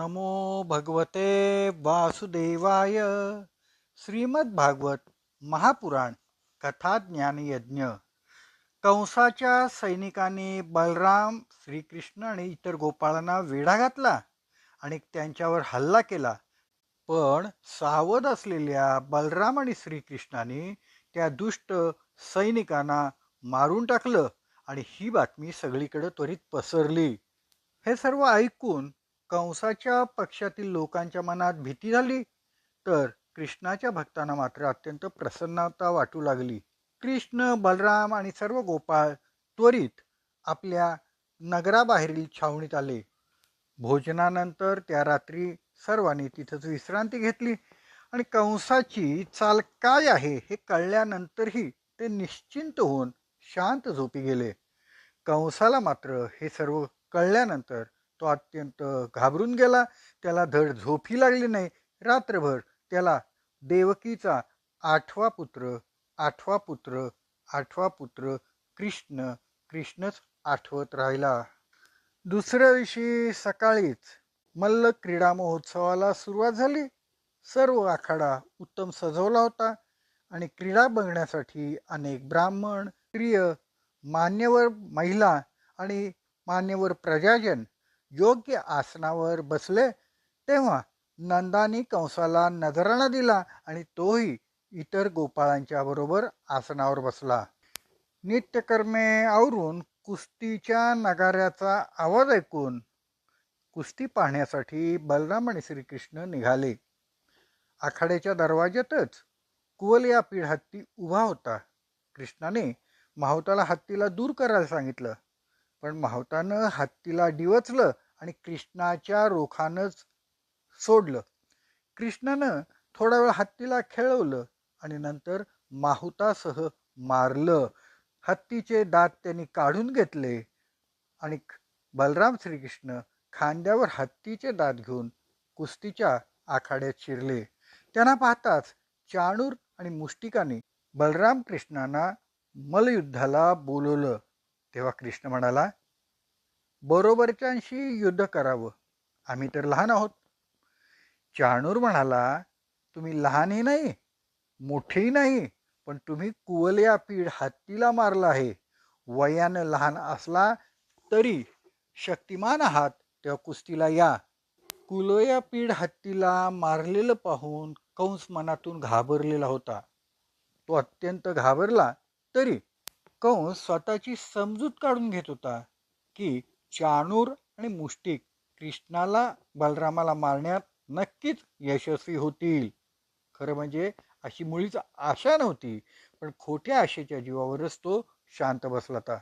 नमो भगवते वासुदेवाय. श्रीमद्भागवत महापुराण कथा ज्ञान यज्ञ कंसाच्या सैनिकांनी बलराम श्रीकृष्ण आणि इतर गोपाळांना वेढा घातला आणि त्यांच्यावर हल्ला केला. पण सावध असलेल्या बलराम आणि श्रीकृष्णाने त्या दुष्ट सैनिकांना मारून टाकलं आणि ही बातमी सगळीकडे त्वरित पसरली. हे सर्व ऐकून कंसाच्या पक्षातील लोकांच्या मनात भीती झाली तर कृष्णाच्या भक्तांना मात्र अत्यंत प्रसन्नता वाटू लागली. कृष्ण बलराम आणि सर्व गोपाळ त्वरित आपल्या नगराबाहेरील छावणीत आले. भोजनानंतर त्या रात्री सर्वांनी तिथंच विश्रांती घेतली. आणि कंसाची चाल काय आहे हे कळल्यानंतरही ते निश्चिंत होऊन शांत झोपी गेले. कंसाला मात्र हे सर्व कळल्यानंतर तो अत्यंत घाबरून गेला. त्याला धड झोपी लागली नाही. रात्रभर त्याला देवकीचा आठवा पुत्र आठवा पुत्र आठवा पुत्र कृष्ण कृष्णच आठवत राहिला. दुसऱ्या दिवशी सकाळीच मल्ल क्रीडा महोत्सवाला सुरुवात झाली. सर्व आखाडा उत्तम सजवला होता आणि क्रीडा बघण्यासाठी अनेक ब्राह्मण स्त्रिय मान्यवर महिला आणि मान्यवर प्रजाजन योग्य आसनावर बसले तेव्हा नंदानी कंसाला नजराणा दिला आणि तोही इतर गोपाळांच्या बरोबर आसनावर बसला. नित्यकर्मे आवरून कुस्तीच्या नगाऱ्याचा आवाज ऐकून कुस्ती पाहण्यासाठी बलराम आणि श्रीकृष्ण निघाले. आखाड्याच्या दरवाज्यातच कुवल या पीढ हत्ती उभा होता. कृष्णाने माहुताला हत्तीला दूर करायला सांगितलं. पण माहुतानं हत्तीला डिवचलं आणि कृष्णाच्या रोखानंच सोडलं. कृष्णानं थोडा वेळ हत्तीला खेळवलं आणि नंतर माहुतासह मारलं. हत्तीचे दात त्यांनी काढून घेतले आणि बलराम श्रीकृष्ण खांद्यावर हत्तीचे दात घेऊन कुस्तीच्या आखाड्यात शिरले. त्यांना पाहताच चाणूर आणि मुष्टिकाने बलराम कृष्णांना मलयुद्धाला बोलवलं. तेव्हा कृष्ण म्हणाला बरोबरच्यांशी युद्ध करावं. आम्ही तर लहान आहोत. चाणूर म्हणाला तुम्ही लहानही नाही मोठेही नाही पण तुम्ही कुवल्या पीड हत्तीला मारला आहे. वयानं लहान असला तरी शक्तिमान आहात तेव्हा कुस्तीला या. कुलोया पीड हत्तीला मारलेलं पाहून कंस मनातून घाबरलेला होता. तो अत्यंत घाबरला तरी कंस स्वतःची समजूत काढून घेत होता की चाणूर आणि मुष्टिक कृष्णाला बलरामाला मारण्यात नक्कीच यशस्वी होतील. खरं म्हणजे अशी मुळीच आशा नव्हती पण खोट्या आशेच्या जीवावरच तो शांत बसला होता.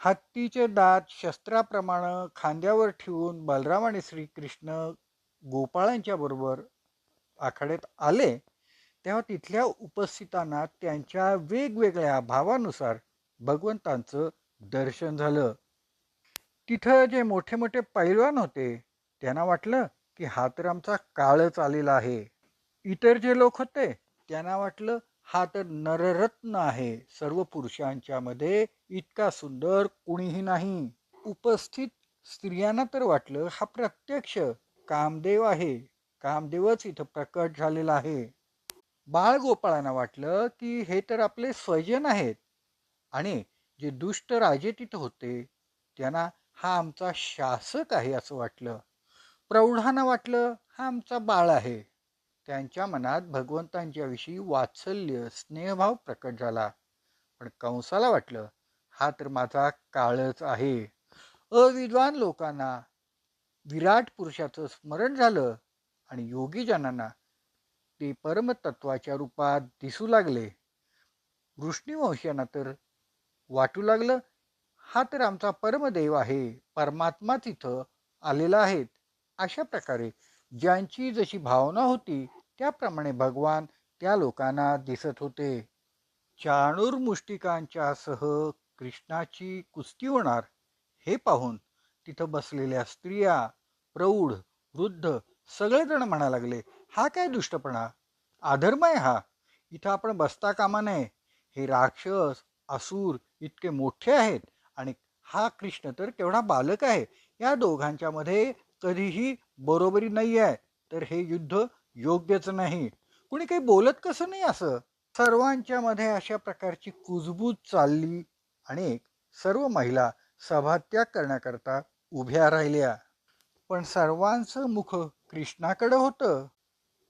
हत्तीचे दात शस्त्राप्रमाणे खांद्यावर ठेवून बलराम आणि श्रीकृष्ण गोपाळांच्या बरोबर आखाड्यात आले तेव्हा तिथल्या उपस्थितांना त्यांच्या वेगवेगळ्या भावानुसार भगवंतांचं दर्शन झालं. तिथं जे मोठे मोठे पैलवान होते त्यांना वाटलं की हा तर आमचा काळच आलेला आहे. इतर जे लोक होते त्यांना वाटलं हा तर नररत्न आहे. सर्व पुरुषांच्या मध्ये इतका सुंदर कुणीही नाही. उपस्थित स्त्रियांना तर वाटलं हा प्रत्यक्ष कामदेव आहे. कामदेवच इथं प्रकट झालेला आहे. बाळगोपाळांना वाटलं की हे तर आपले स्वजन आहेत. आणि जे दुष्ट राजे तिथं होते त्यांना हा आमचा शासक आहे असं वाटलं. प्रौढांना वाटलं हा आमचा बाळ आहे. त्यांच्या मनात भगवंतांच्याविषयी वात्सल्य स्नेहभाव प्रकट झाला. पण कंसाला वाटलं हा तर माझा काळच आहे. अविद्वान लोकांना विराट पुरुषाचं स्मरण झालं आणि योगीजनांना ते परमतत्वाच्या रूपात दिसू लागले. वृष्णीवंशांना तर वाटू लागलं हा तर आमचा परमदेव आहे परमात्मा तिथं आलेला आहेत. अशा प्रकारे ज्यांची जशी भावना होती त्याप्रमाणे भगवान त्या लोकांना दिसत होते. चाणूर मुष्टिकांच्या सह कृष्णाची कुस्ती होणार हे पाहून तिथं बसलेल्या स्त्रिया प्रौढ वृद्ध सगळेजण म्हणा लागले हा काय दुष्टपणा? अधर्म आहे हा. इथं आपण बसता कामा नये. हे राक्षस असुर इतके मोठे आहेत आणि हा कृष्ण तर केवढा बालक आहे या दोघांच्या मध्ये कधीही बरोबरी नाही आहे तर हे युद्ध योग्यच नाही. कुणी काही बोलत कसं नाही असं? सर्वांच्या मध्ये अशा प्रकारची कुजबूज चालली आणि सर्व महिला सभात्याग करण्याकरता उभ्या राहिल्या. पण सर्वांचं मुख कृष्णाकडं होतं.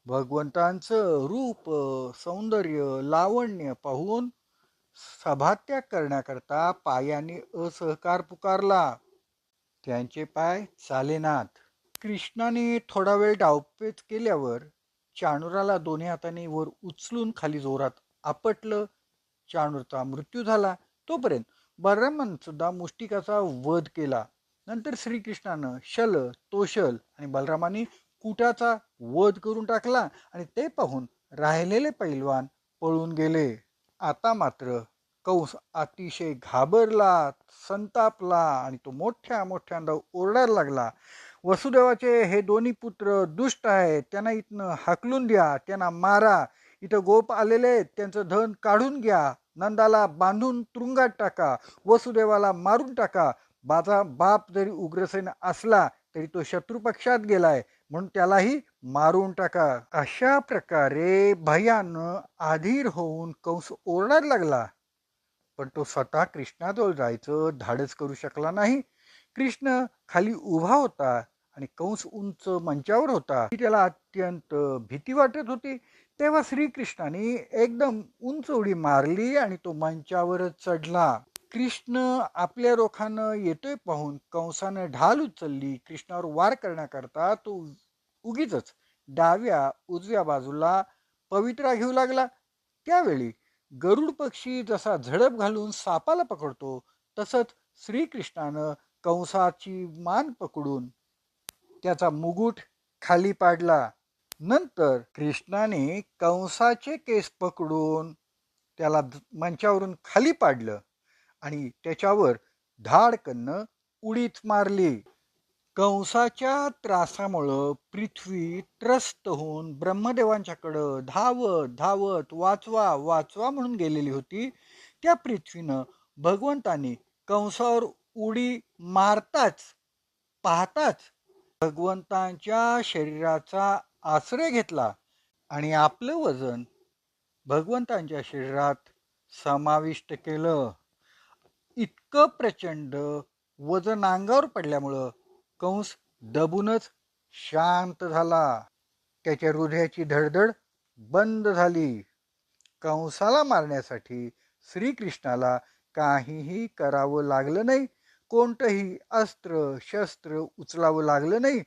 भगवंतांचं रूप सौंदर्य लावण्य पाहून सभात्याग करण्याकरता पायाने असहकार पुकारला. त्यांचे पाय चालेनात. कृष्णाने थोडा वेळ डावपेच केल्यावर चाणूराला दोन्ही हाताने वर उचलून खाली जोरात आपटलं. चाणूरचा मृत्यू झाला. तोपर्यंत बलरामन सुद्धा मुष्टिकाचा वध केला. नंतर श्रीकृष्णानं शल तोशल आणि बलरामाने कुटाचा वध करून टाकला आणि ते पाहून राहिलेले पैलवान पळून गेले. आता मात्र कंस अतिशय घाबरला संतापला आणि तो मोठ्या मोठ्यांदा ओरडायला लागला. वसुदेवाचे हे दोन्ही पुत्र दुष्ट आहेत त्यांना इथनं हाकलून द्या त्यांना मारा. इथं गोप आलेले आहेत त्यांचं धन काढून घ्या. नंदाला बांधून तुरुंगात टाका वसुदेवाला मारून टाका. बाजा बाप जरी उग्रसेन असला तरी तो शत्रुपक्षात गेलाय. म्हणून त्यालाही मारून टाका. अशा प्रकारे भयानं आधीर होऊन कंस ओरडायला लागला. पण तो स्वतः कृष्णाजवळ जायचं धाडस करू शकला नाही. कृष्ण खाली उभा होता आणि कंस उंच मंचावर होता. त्याला अत्यंत भीती वाटत होती. तेव्हा श्रीकृष्णाने एकदम उंच उडी मारली आणि तो मंचावरच चढला. कृष्ण आपल्या रोखानं येतोय पाहून कंसानं ढाल उचलली कृष्णावर वार करण्याकरता तो उगीच डाव्या उजव्या बाजूला पवित्रा घेऊ लागला. त्यावेळी गरुड पक्षी जसा झडप घालून सापाला पकडतो तसंच श्रीकृष्णानं कंसाची मान पकडून त्याचा मुगुट खाली पाडला. नंतर कृष्णाने कंसाचे केस पकडून त्याला मंचावरून खाली पाडलं. आणि त्याच्यावर धाडकन उडीत मारली. कंसाच्या त्रासामुळं पृथ्वी त्रस्त होऊन ब्रह्मदेवांच्याकडं धावत धावत वाचवा वाचवा म्हणून गेलेली होती. त्या पृथ्वीनं भगवंतानी कंसावर उडी मारताच पाहताच भगवंतांच्या शरीराचा आश्रय घेतला आणि आपलं वजन भगवंतांच्या शरीरात समाविष्ट केलं. इतकं प्रचंड वजन अंगावर पडल्यामुळं कंस दबूनच शांत झाला. त्याच्या हृदयाची धडधड बंद झाली. कंसाला मारण्यासाठी श्रीकृष्णाला काहीही करावं लागलं नाही. कोणतंही अस्त्र शस्त्र उचलावं लागलं नाही.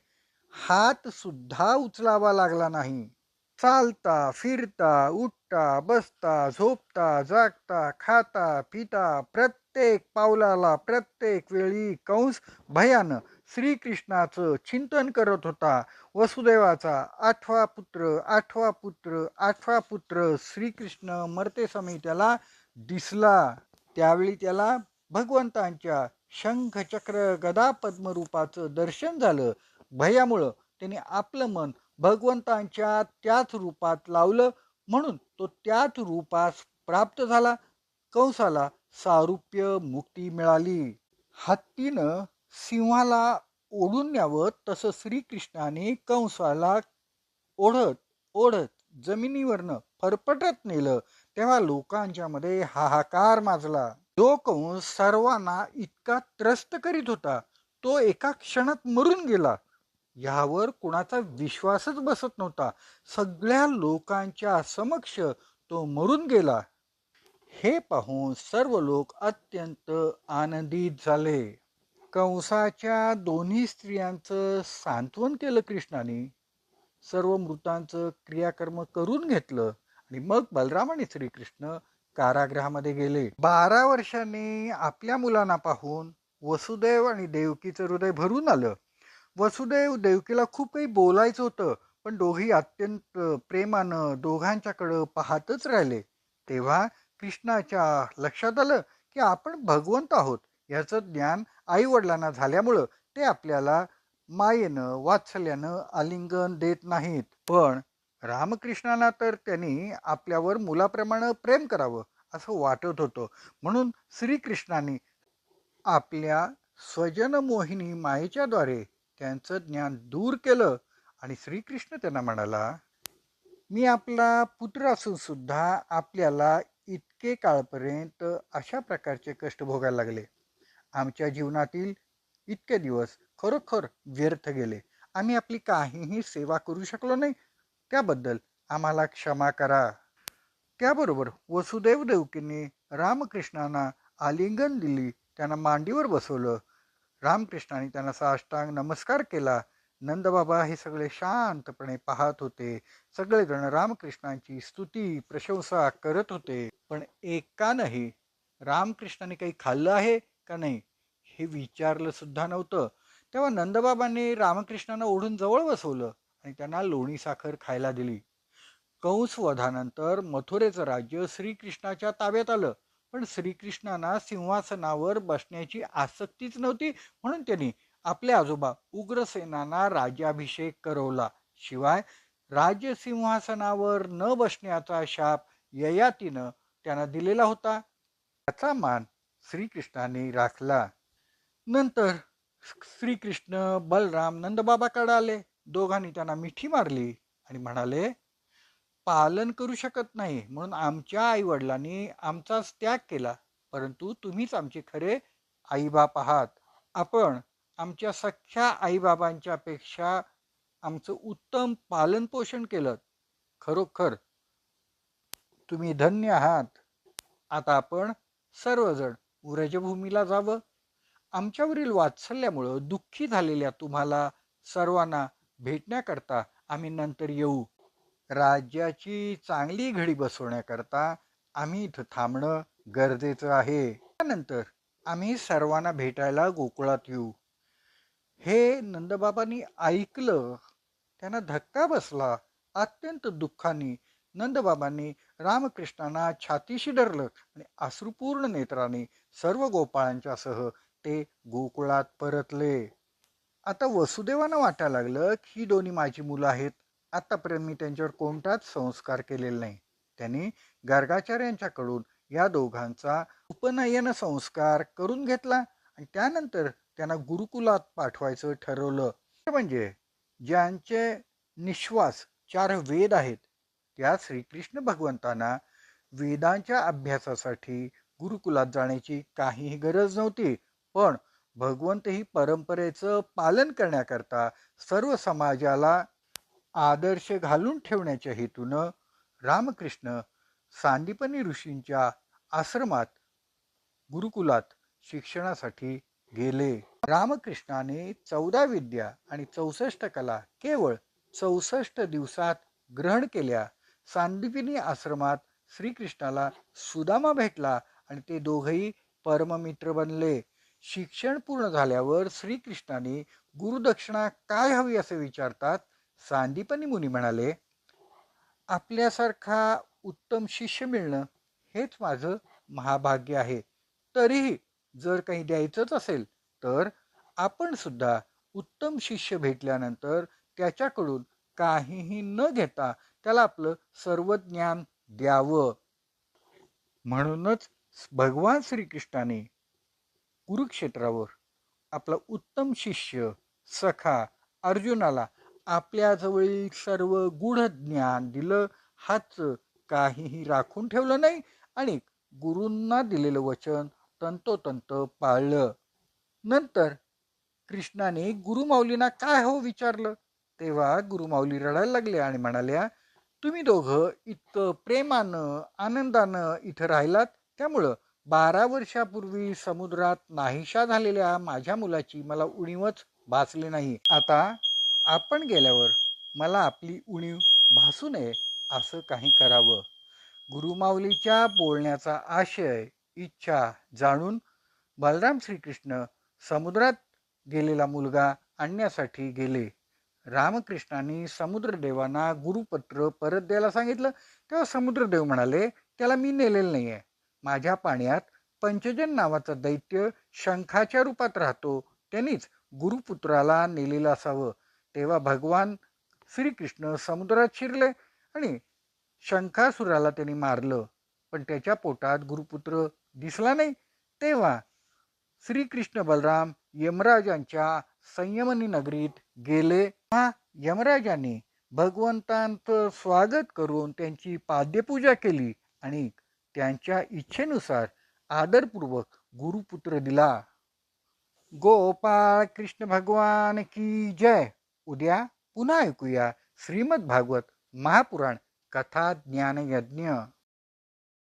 हातसुद्धा उचलावा लागला नाही. चालता फिरता उठता बसता झोपता जागता खाता पिता प्रत्येक पावलाला प्रत्येक वेळी कंस भयानं श्रीकृष्णाचं चिंतन करत होता. वसुदेवाचा आठवा पुत्र आठवा पुत्र आठवा पुत्र श्रीकृष्ण मरतेसमयी त्याला दिसला. त्यावेळी त्याला भगवंतांच्या शंख चक्र गदा पद्मरूपाचं दर्शन झालं. भयामुळं त्याने आपलं मन भगवंतांच्या त्याच रूपात लावलं म्हणून तो त्याच रूपास प्राप्त झाला. कंसाला सारुप्य मुक्ती मिळाली. हत्तीनं सिंहाला ओढून न्यावं तसं श्रीकृष्णाने कंसाला ओढत ओढत जमिनीवरनं फरफटत नेलं. तेव्हा लोकांच्या मध्ये हाहाकार माजला. जो कंस सर्वांना इतका त्रस्त करीत होता तो एका क्षणात मरून गेला. यावर कुणाचा विश्वासच बसत नव्हता. सगळ्या लोकांच्या समक्ष तो मरून गेला. हे पाहून सर्व लोक अत्यंत आनंदित झाले. कंसाच्या दोन्ही स्त्रियांचं सांत्वन केलं कृष्णाने. सर्व मृतांचं क्रियाकर्म करून घेतलं आणि मग बलराम आणि श्रीकृष्ण कारागृहामध्ये गेले. बारा वर्षांनी आपल्या मुलांना पाहून वसुदेव आणि देवकीचं हृदय भरून आलं. वसुदेव देवकीला खूप काही बोलायचं होतं पण दोघी अत्यंत प्रेमानं दोघांच्याकडं पाहतच राहिले. तेव्हा कृष्णाच्या लक्षात आलं की आपण भगवंत आहोत याचं ज्ञान आई वडिलांना झाल्यामुळं ते आपल्याला मायेनं वात्सल्यानं आलिंगन देत नाहीत. पण रामकृष्णांना तर त्यांनी आपल्यावर मुलाप्रमाणे प्रेम करावं असं वाटत होतं. म्हणून श्रीकृष्णाने आपल्या स्वजन मोहिनी मायेच्याद्वारे त्यांचं ज्ञान दूर केलं आणि श्रीकृष्ण त्यांना म्हणाला मी आपला पुत्र असून सुद्धा आपल्याला इतके काळपर्यंत अशा प्रकारचे कष्ट भोगायला लागले. आमच्या जीवनातील इतके दिवस खरोखर व्यर्थ गेले. आम्ही आपली काहीही सेवा करू शकलो नाही. त्याबद्दल आम्हाला क्षमा करा. त्याबरोबर वसुदेव देवकीने रामकृष्णांना आलिंगन दिली. त्यांना मांडीवर बसवलं. रामकृष्णाने त्यांना साष्टांग नमस्कार केला. नंदबाबा हे सगळे शांतपणे पाहत होते. सगळेजण रामकृष्णांची स्तुती प्रशंसा करत होते. पण एकानंही रामकृष्णाने काही खाल्लं आहे का नाही हे विचारलं सुद्धा नव्हतं. तेव्हा नंदबाबांनी रामकृष्णांना ओढून जवळ बसवलं आणि त्यांना लोणी साखर खायला दिली. कंसवधानंतर मथुरेचं राज्य श्रीकृष्णाच्या ताब्यात आलं. पण श्रीकृष्णांना सिंहासनावर बसण्याची आसक्तीच नव्हती. म्हणून त्यांनी आपले आजोबा उग्रसेनांना राज्याभिषेक करवला. शिवाय राज्य सिंहासनावर न बसण्याचा शाप ययातीनं त्यांना दिलेला होता. त्याचा मान श्रीकृष्णाने राखला. नंतर श्रीकृष्ण बलराम नंदबाबाकडे आले. दोघांनी त्यांना मिठी मारली आणि म्हणाले पालन करू शकत नाही. म्हणून आमच्या आईवडिलांनी आमचाच त्याग केला. परंतु तुम्हीच आमचे खरे आईबाप आहात. आपण आमच्या सख्या आईबाबांच्या पेक्षा आमचं उत्तम पालन पोषण केलं. खरोखर तुम्ही धन्य आहात. आता आपण सर्वजण व्रजभूमीला जावं. आमच्यावरील वात्सल्यामुळं दुःखी झालेल्या तुम्हाला सर्वांना भेटण्याकरता आम्ही नंतर येऊ. राज्याची चांगली घडी बसवण्याकरता आम्ही इथं थांबणं गरजेचं आहे. त्यानंतर आम्ही सर्वांना भेटायला गोकुळात येऊ. हे नंदबाबांनी ऐकलं त्यांना धक्का बसला. अत्यंत दुःखाने नंदबाबांनी रामकृष्णांना छातीशी धरलं आणि अश्रुपूर्ण नेत्राने सर्व गोपाळांच्या सह ते गोकुळात परतले. आता वसुदेवानं वाटायला लागलं की ही दोन्ही माझी मुलं आहेत. आत्तापर्यंत मी त्यांच्यावर कोणताच संस्कार केलेला नाही. त्यांनी गर्गाचार्यांच्याकडून या दोघांचा उपनयन संस्कार करून घेतला आणि त्यानंतर त्यांना गुरुकुलात पाठवायचं ठरवलं. म्हणजे ज्यांचे निश्वास चार वेद आहेत त्या श्रीकृष्ण भगवंतांना वेदांच्या अभ्यासासाठी गुरुकुलात जाण्याची काहीही गरज नव्हती पण भगवंत ही परंपरेचं पालन करण्याकरता सर्व समाजाला आदर्श घालून ठेवण्याच्या हेतूनं रामकृष्ण सांदीपनी ऋषींच्या आश्रमात गुरुकुलात शिक्षणासाठी गेले. रामकृष्णाने चौदा विद्या आणि चौसष्ट कला केवळ चौसष्ट दिवसात ग्रहण केल्या. सांदीपिनी आश्रमात श्रीकृष्णाला सुदामा भेटला आणि ते दोघही परममित्र बनले. शिक्षण पूर्ण झाल्यावर श्रीकृष्णाने गुरुदक्षिणा काय हवी असे विचारतात? सांदीपनी मुनी म्हणाले आपल्यासारखा उत्तम शिष्य मिळणं हेच माझं महाभाग्य आहे. तरीही जर काही द्यायचंच असेल तर आपण सुद्धा उत्तम शिष्य भेटल्यानंतर त्याच्याकडून काहीही न घेता त्याला आपलं सर्व ज्ञान द्यावं. म्हणूनच भगवान श्रीकृष्णाने कुरुक्षेत्रावर आपला उत्तम शिष्य सखा अर्जुनाला आपल्या जवळील सर्व गूढ ज्ञान दिलं हाच काहीही राखून ठेवलं नाही आणि गुरूंना दिलेलं वचन तंतोतंत पाळलं. नंतर कृष्णाने गुरुमाऊलींना काय हो विचारलं? तेव्हा गुरुमाऊली रडायला लागल्या आणि म्हणाल्या तुम्ही दोघं इतकं प्रेमानं आनंदानं इथं राहिलात त्यामुळं बारा वर्षापूर्वी समुद्रात नाहीशा झालेल्या माझ्या मुलाची मला उणीवच भासली नाही. आता आपण गेल्यावर मला आपली उणीव भासू नये असं काही करावं. गुरुमाऊलीच्या बोलण्याचा आशय इच्छा जाणून बलराम श्रीकृष्ण समुद्रात गेलेला मुलगा आणण्यासाठी गेले. रामकृष्णांनी समुद्रदेवांना गुरुपत्र परत द्यायला सांगितलं. तेव्हा समुद्रदेव म्हणाले त्याला मी नेलेलं नाही आहे माझ्या पाण्यात पंचजन नावाचा दैत्य शंखाच्या रूपात राहतो. त्यांनीच गुरुपुत्राला नेलेलं असावं. तेव्हा भगवान श्रीकृष्ण समुद्रात शिरले आणि शंखासुराला त्यांनी मारलं. पण त्याच्या पोटात गुरुपुत्र दिसला नाही. तेव्हा श्रीकृष्ण बलराम यमराजांच्या संयमनी नगरीत गेले. तेव्हा यमराजांनी भगवंतांचं स्वागत करून त्यांची पाद्यपूजा केली आणि त्यांच्या इच्छेनुसार आदरपूर्वक गुरुपुत्र दिला. गोपाळ कृष्ण भगवान की जय! उद्या पुन्हा ऐकूया श्रीमद भागवत महापुराण कथा ज्ञान यज्ञ